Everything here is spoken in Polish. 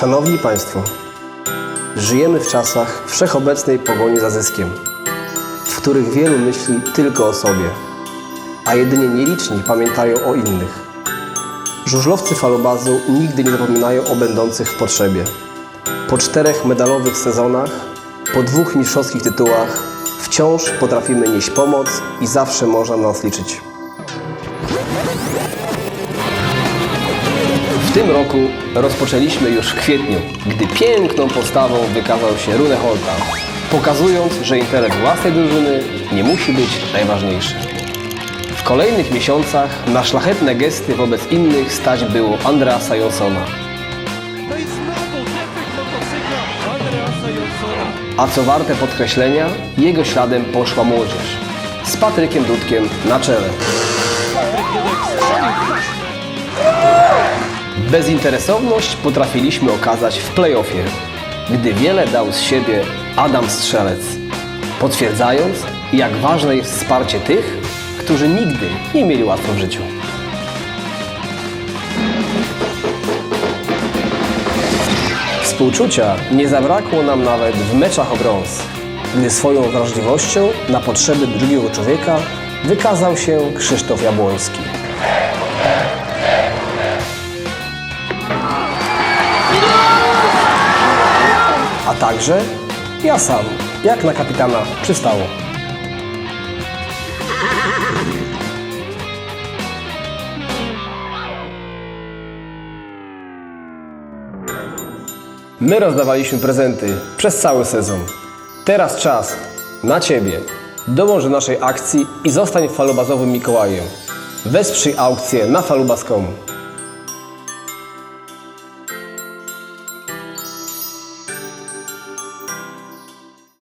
Szanowni Państwo, żyjemy w czasach wszechobecnej pogoni za zyskiem, w których wielu myśli tylko o sobie, a jedynie nieliczni pamiętają o innych. Żużlowcy falobazu nigdy nie zapominają o będących w potrzebie. Po czterech medalowych sezonach, po dwóch mistrzowskich tytułach, wciąż potrafimy nieść pomoc i zawsze można na nas liczyć. W tym roku rozpoczęliśmy już w kwietniu, gdy piękną postawą wykazał się Rune Holta, pokazując, że interes własnej drużyny nie musi być najważniejszy. W kolejnych miesiącach na szlachetne gesty wobec innych stać było Andreasa Jonsona. No. A co warte podkreślenia, jego śladem poszła młodzież. Z Patrykiem Dudkiem na czele. Patryk Dudek. Bezinteresowność potrafiliśmy okazać w playoffie, gdy wiele dał z siebie Adam Strzelec, potwierdzając, jak ważne jest wsparcie tych, którzy nigdy nie mieli łatwo w życiu. Współczucia nie zabrakło nam nawet w meczach o brąz, gdy swoją wrażliwością na potrzeby drugiego człowieka wykazał się Krzysztof Jabłoński. Także ja sam, jak na kapitana przystało. My rozdawaliśmy prezenty przez cały sezon. Teraz czas na Ciebie. Dołącz do naszej akcji i zostań falubazowym Mikołajem. Wesprzyj aukcję na falubaz.com.